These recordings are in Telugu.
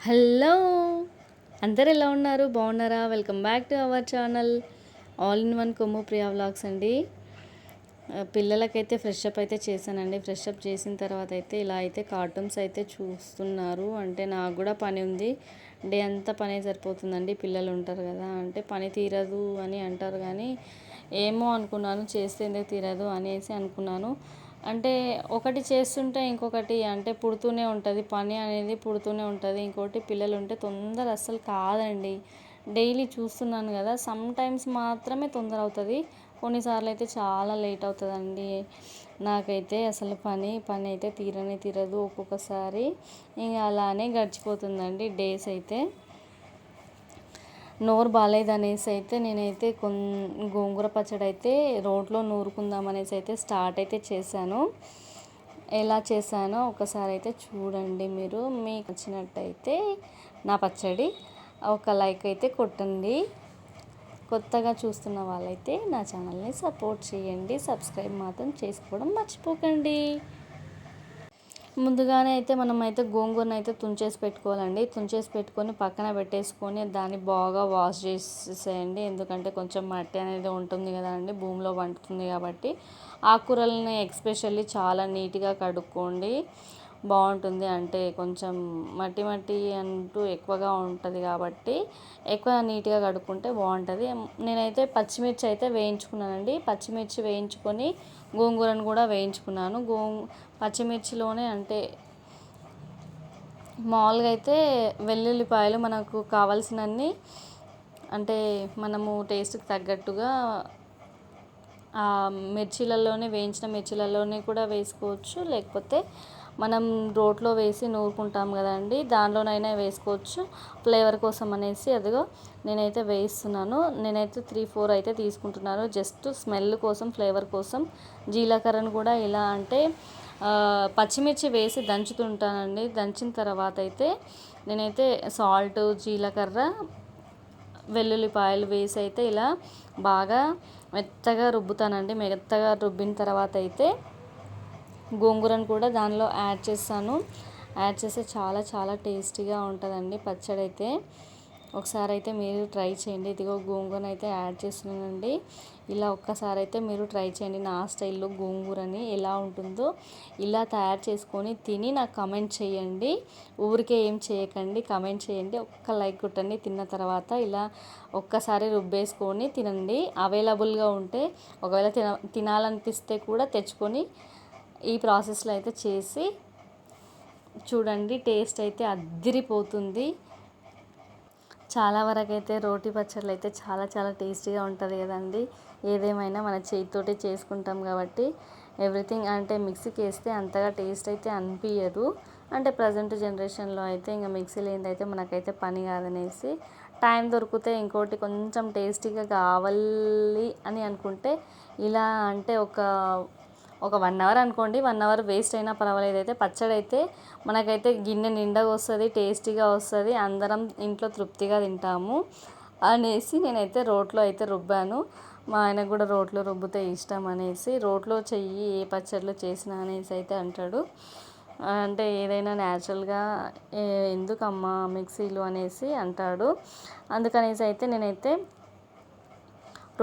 హలో! అందరు ఎలా ఉన్నారు? బాగున్నారా? Welcome back to our channel all in one Kommu Priya vlogs అండి. పిల్లలకైతే ఫ్రెష్ అప్ అయితే చేశానండి. ఫ్రెష్ అప్ చేసిన తర్వాత అయితే ఇలా అయితే కార్టూన్స్ అయితే చూస్తున్నారు. అంటే నాకు కూడా పని ఉంది. డే అంతా పనే సరిపోతుందండి. పిల్లలు ఉంటారు కదా. అంటే పని తీరదు అని అంటారు కానీ ఏమో అనుకున్నాను. చేస్తే ఎందుకు తీరదు అనేసి అనుకున్నాను. అంటే ఒకటి చేస్తుంటే ఇంకొకటి అంటే పుడుతూనే ఉంటుంది. పని అనేది పుడుతూనే ఉంటుంది. ఇంకోటి పిల్లలు ఉంటే తొందర అస్సలు కాదండి. డైలీ చూస్తున్నాను కదా సమ్ టైమ్స్ మాత్రమే తొందర అవుతుంది. కొన్నిసార్లు అయితే చాలా లేట్ అవుతుందండి. నాకైతే అసలు పని పని అయితే తీరనే తీరదు ఒక్కొక్కసారి. ఇంకా అలానే గడిచిపోతుందండి డేస్ అయితే. నోరు బాగాలేదనేసి అయితే నేనైతే కొం గోంగూర పచ్చడి అయితే రోడ్లో నూరుకుందాం అనేసి అయితే స్టార్ట్ అయితే చేశాను. ఎలా చేశానో ఒకసారి అయితే చూడండి మీరు. మీకు వచ్చినట్టయితే నా పచ్చడి ఒక లైక్ అయితే కొట్టండి. కొత్తగా చూస్తున్న వాళ్ళైతే నా ఛానల్ని సపోర్ట్ చేయండి. సబ్స్క్రైబ్ మాత్రం చేసుకోవడం మర్చిపోకండి. ముందుగానే అయితే మనం అయితే గోంగూరను అయితే తుంచేసి పెట్టుకోవాలండి. తుంచేసి పెట్టుకొని పక్కన పెట్టేసుకొని దాన్ని బాగా వాష్ చేసేయండి ఎందుకంటే కొంచెం మట్టి అనేది ఉంటుంది కదండి భూమిలో వండుతుంది కాబట్టి. ఆకుకూరలని ఎక్స్పెషల్లీ చాలా నీట్గా కడుక్కోండి. బాగుంటుంది అంటే కొంచెం మట్టి మట్టి అంటూ ఎక్కువగా ఉంటుంది కాబట్టి ఎక్కువ నీట్గా కడుక్కుంటే బాగుంటుంది. నేనైతే పచ్చిమిర్చి అయితే వేయించుకున్నానండి. పచ్చిమిర్చి వేయించుకొని గోంగూరను కూడా వేయించుకున్నాను. గో పచ్చిమిర్చిలోనే అంటే మామూలుగా అయితే వెల్లుల్లిపాయలు మనకు కావాల్సినన్ని అంటే మనము టేస్ట్కి తగ్గట్టుగా ఆ మిర్చిలలోనే వేయించిన మిర్చిలలోనే కూడా వేసుకోవచ్చు. లేకపోతే మనం రోట్లో వేసి నూరుకుంటాం కదండి. దానిలోనైనా వేసుకోవచ్చు. ఫ్లేవర్ కోసం అనేసి అదిగో నేనైతే వేయిస్తున్నాను. నేనైతే త్రీ ఫోర్ అయితే తీసుకుంటున్నాను. జస్ట్ స్మెల్ కోసం ఫ్లేవర్ కోసం. జీలకర్రను కూడా ఇలా అంటే పచ్చిమిర్చి వేసి దంచుతుంటానండి. దంచిన తర్వాత అయితే నేనైతే సాల్ట్ జీలకర్ర వెల్లుల్లిపాయలు వేసి అయితే ఇలా బాగా మెత్తగా రుబ్బుతానండి. మెత్తగా రుబ్బిన తర్వాత అయితే గోంగూరను కూడా దానిలో యాడ్ చేస్తాను. యాడ్ చేస్తే చాలా చాలా టేస్టీగా ఉంటుందండి పచ్చడి అయితే ఒకసారి అయితే మీరు ట్రై చేయండి. ఇదిగో గోంగూరను అయితే యాడ్ చేస్తున్నానండి. ఇలా ఒక్కసారి అయితే మీరు ట్రై చేయండి. నా స్టైల్లో గోంగూరని ఎలా ఉంటుందో ఇలా తయారు చేసుకొని తిని నాకు కమెంట్ చేయండి. ఊరికే ఏం చేయకండి. కమెంట్ చేయండి. ఒక్క లైక్ కొట్టండి. తిన్న తర్వాత ఇలా ఒక్కసారి రుబ్బేసుకొని తినండి. అవైలబుల్గా ఉంటే ఒకవేళ తిన తినాలనిపిస్తే కూడా తెచ్చుకొని ఈ ప్రాసెస్లో అయితే చేసి చూడండి టేస్ట్ అయితే అద్దిరిపోతుంది చాలా వరకు అయితే రోటి పచ్చళ్ళు అయితే చాలా చాలా టేస్టీగా ఉంటుంది కదండి. ఏదేమైనా మన చేతితోటే చేసుకుంటాం కాబట్టి. ఎవ్రీథింగ్ అంటే మిక్సీకి వేస్తే అంతగా టేస్ట్ అయితే అనిపించదు అంటే ప్రజెంట్ జనరేషన్లో అయితే ఇంకా మిక్సీ లేనిదైతే మనకైతే పని కాదనేసి. టైం దొరికితే ఇంకోటి కొంచెం టేస్టీగా కావాలి అని అనుకుంటే ఇలా అంటే ఒక ఒక వన్ అవర్ అనుకోండి వన్ అవర్ వేస్ట్ అయినా పర్వాలేదు. అయితే పచ్చడి అయితే మనకైతే గిన్నె నిండగా వస్తుంది టేస్టీగా వస్తుంది అందరం ఇంట్లో తృప్తిగా తింటాము అనేసి నేనైతే రోట్లో అయితే రుబ్బాను. మా ఆయనకు కూడా రోట్లో రుబ్బితే ఇష్టం అనేసి రోట్లో చెయ్యి ఏ పచ్చళ్ళు చేసినా అనేసి అయితే అంటాడు. అంటే ఏదైనా న్యాచురల్గా ఎందుకమ్మా మిక్సీలు అనేసి అంటాడు. అందుకనేసి అయితే నేనైతే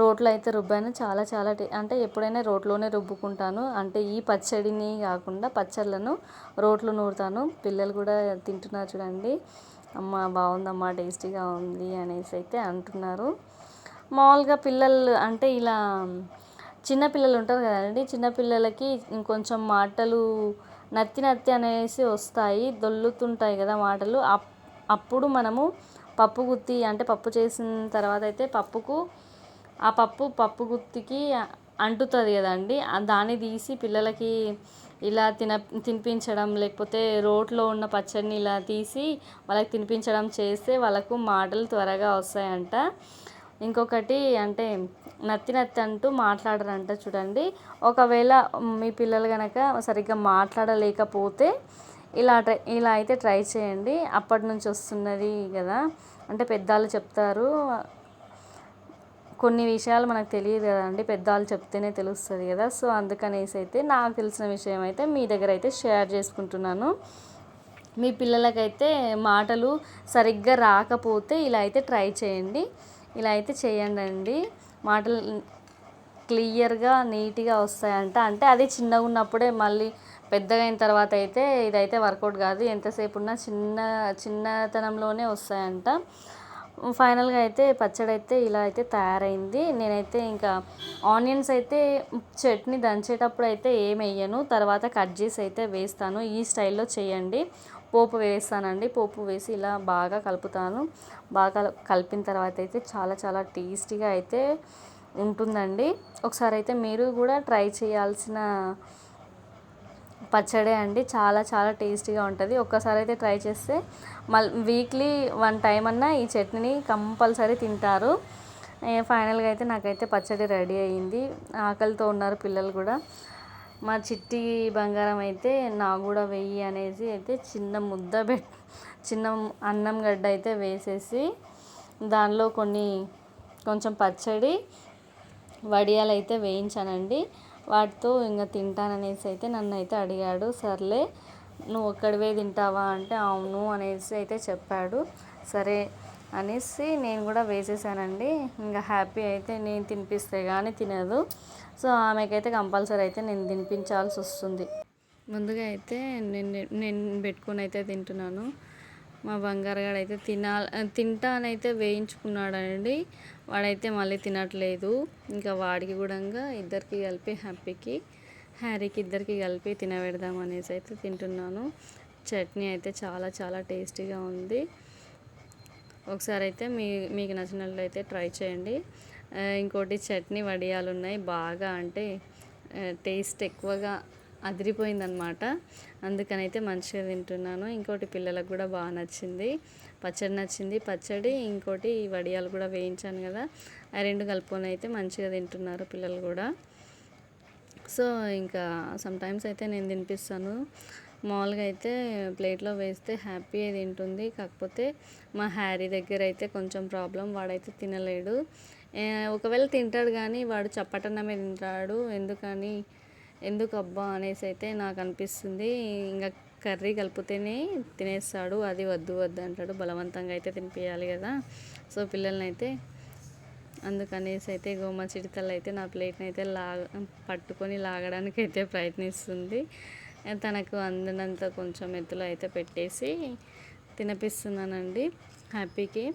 రోట్లో అయితే రుబ్బాను. చాలా చాలా టే అంటే ఎప్పుడైనా రోట్లోనే రుబ్బుకుంటాను. అంటే ఈ పచ్చడిని కాకుండా పచ్చళ్ళను రోట్లో నూరుతాను. పిల్లలు కూడా తింటున్నారు చూడండి. అమ్మ బాగుందమ్మా టేస్టీగా ఉంది అనేసి అయితే అంటున్నారు. మామూలుగా పిల్లలు అంటే ఇలా చిన్నపిల్లలు ఉంటారు కదండి. చిన్నపిల్లలకి ఇంకొంచెం మాటలు నత్తి నత్తి అనేసి వస్తాయి. దొల్లుతుంటాయి కదా మాటలు. అప్ అప్పుడు మనము పప్పు గుత్తి అంటే పప్పు చేసిన తర్వాత అయితే పప్పుకు ఆ పప్పు పప్పు గుత్తికి అంటుతుంది కదండి. దాన్ని తీసి పిల్లలకి ఇలా తిన తినిపించడం లేకపోతే రోట్లో ఉన్న పచ్చడిని ఇలా తీసి వాళ్ళకి తినిపించడం చేస్తే వాళ్ళకు మాటలు త్వరగా వస్తాయంట. ఇంకొకటి అంటే నత్తి నత్తి అంటూ మాట్లాడరంట చూడండి. ఒకవేళ మీ పిల్లలు కనుక సరిగ్గా మాట్లాడలేకపోతే ఇలా ట్రై ఇలా అయితే ట్రై చేయండి. అప్పటి నుంచి వస్తున్నది కదా. అంటే పెద్దవాళ్ళు చెప్తారు కొన్ని విషయాలు మనకు తెలియదు కదండి. పెద్దవాళ్ళు చెప్తేనే తెలుస్తుంది కదా. సో అందుకనేసి అయితే నాకు తెలిసిన విషయం అయితే మీ దగ్గర అయితే షేర్ చేసుకుంటున్నాను. మీ పిల్లలకైతే మాటలు సరిగ్గా రాకపోతే ఇలా అయితే ట్రై చేయండి. ఇలా అయితే చేయండి అండి మాటలు క్లియర్గా నీట్గా వస్తాయంట. అంటే అది చిన్నగా ఉన్నప్పుడే మళ్ళీ పెద్దగా అయిన తర్వాత అయితే ఇదైతే వర్కౌట్ కాదు. ఎంతసేపు ఉన్నా చిన్న చిన్నతనంలోనే వస్తాయంట. ఫైనల్గా అయితే పచ్చడి అయితే ఇలా అయితే తయారైంది. నేనైతే ఇంకా ఆనియన్స్ అయితే చట్నీ దంచేటప్పుడు అయితే ఏం వేయను. తర్వాత కట్ చేసి అయితే వేస్తాను. ఈ స్టైల్లో చేయండి. పోపు వేస్తానండి. పోపు వేసి ఇలా బాగా కలుపుతాను. బాగా కలిపిన తర్వాత అయితే చాలా చాలా టేస్టీగా అయితే ఉంటుందండి. ఒకసారి అయితే మీరు కూడా ట్రై చేయాల్సిన పచ్చడే అండి. చాలా చాలా టేస్టీగా ఉంటుంది. ఒక్కసారి అయితే ట్రై చేస్తే మళ్ళీ వీక్లీ వన్ టైం అన్నా ఈ చట్నీని కంపల్సరీ తింటారు. ఫైనల్గా అయితే నాకైతే పచ్చడి రెడీ అయ్యింది. ఆకలితో ఉన్నారు పిల్లలు కూడా. మా చిట్టి బంగారం అయితే నా కూడా వెయ్యి అనేసి అయితే చిన్న ముద్ద పెట్ చిన్న అన్నం గడ్డ అయితే వేసేసి దానిలో కొన్ని కొంచెం పచ్చడి వడియాలు అయితే వేయించానండి. వాటితో ఇంకా తింటాననేసి అయితే నన్ను అయితే అడిగాడు. సర్లే నువ్వు ఒక్కడివే తింటావా అంటే అవును అనేసి అయితే చెప్పాడు. సరే అనేసి నేను కూడా వేసేసానండి. ఇంకా హ్యాపీ అయితే నేను తినిపిస్తే కానీ తినదు. సో ఆమెకైతే కంపల్సరీ అయితే నేను తినిపించాల్సి వస్తుంది. ముందుగా అయితే నేను నేను పెట్టుకొని అయితే తింటున్నాను. మా బంగారుగాడు అయితే తినాలి తింటానైతే వేయించుకున్నాడండి. వాడైతే మళ్ళీ తినట్లేదు. ఇంకా వాడికి కూడా ఇద్దరికి కలిపి హ్యాపీకి హ్యారీకి ఇద్దరికి కలిపి తినబెడదాం అనేసి అయితే తింటున్నాను. చట్నీ అయితే చాలా చాలా టేస్టీగా ఉంది. ఒకసారి అయితే మీ మీకు నచ్చినట్లయితే ట్రై చేయండి. ఇంకోటి చట్నీ వడియాలు ఉన్నాయి బాగా అంటే టేస్ట్ ఎక్కువగా అదిరిపోయిందనమాట అందుకని అయితే మంచిగా తింటున్నాను. ఇంకోటి పిల్లలకు కూడా బాగా నచ్చింది. పచ్చడి నచ్చింది. పచ్చడి ఇంకోటి వడియాలు కూడా వేయించాను కదా. ఆ రెండు కలుపుకొని అయితే మంచిగా తింటున్నారు పిల్లలు కూడా. సో ఇంకా సమ్టైమ్స్ అయితే నేను తినిపిస్తాను. మామూలుగా అయితే ప్లేట్లో వేస్తే హ్యాపీ తింటుంది. కాకపోతే మా హ్యారీ దగ్గర అయితే కొంచెం ప్రాబ్లం. వాడైతే తినలేడు. ఒకవేళ తింటాడు కానీ వాడు చప్పటన్నమే తింటాడు. ఎందుకని? ఎందుకు అబ్బా అనేసి అయితే నాకు అనిపిస్తుంది ఇంకా కర్రీ కలిపితేనే తినేస్తాడు. అది వద్దు వద్దు అంటాడు. బలవంతంగా అయితే తినిపించాలి కదా. సో పిల్లల్ని అయితే అందుకనేసి అయితే గోమ చిడతలు అయితే నా ప్లేట్ని అయితే లాగ పట్టుకొని లాగడానికి అయితే ప్రయత్నిస్తుంది. తనకు అందినంత కొంచెం ఎత్తులో అయితే పెట్టేసి తినిపిస్తున్నానండి. హ్యాపీకి.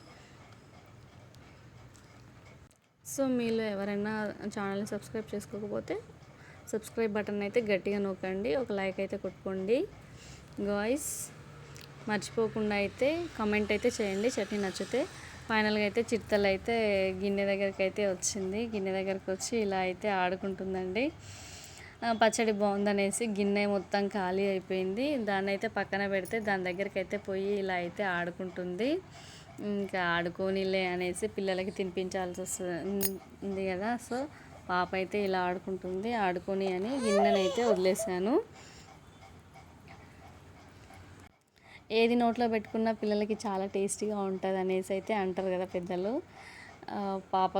సో మీలో ఎవరైనా ఛానల్ని సబ్స్క్రైబ్ చేసుకోకపోతే సబ్స్క్రైబ్ బటన్ అయితే గట్టిగా నొక్కండి ఒక లైక్ అయితే కొట్టుకోండి. గాయస్ మర్చిపోకుండా అయితే కమెంట్ అయితే చేయండి చట్నీ నచ్చితే. ఫైనల్గా అయితే చిత్తలు అయితే గిన్నె దగ్గరికి అయితే వచ్చింది. గిన్నె దగ్గరికి వచ్చి ఇలా అయితే ఆడుకుంటుందండి. పచ్చడి బాగుందనేసి గిన్నె మొత్తం ఖాళీ అయిపోయింది. దాన్ని అయితే పక్కన పెడితే దాని దగ్గరికి అయితే పోయి ఇలా అయితే ఆడుకుంటుంది. ఇంకా ఆడుకోనిలే అనేసి పిల్లలకి తినిపించాల్సి వస్తుంది కదా. సో పాప అయితే ఇలా ఆడుకుంటుంది ఆడుకొని అని గిన్నెనైతే వదిలేసాను ఏది నోట్లో పెట్టుకున్న పిల్లలకి చాలా టేస్టీగా ఉంటుంది అనేసి అయితే అంటారు కదా పెద్దలు. పాప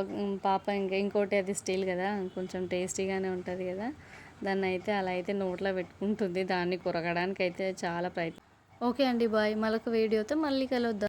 పాప ఇంకా ఇంకోటి అది స్టీల్ కదా కొంచెం టేస్టీగానే ఉంటుంది కదా. దాన్ని అయితే అలా అయితే నోట్లో పెట్టుకుంటుంది దాన్ని కొరగడానికి అయితే చాలా ప్రయత్నం. ఓకే అండి బాయ్. మరొక వీడియోతో మళ్ళీ కలుద్దాం.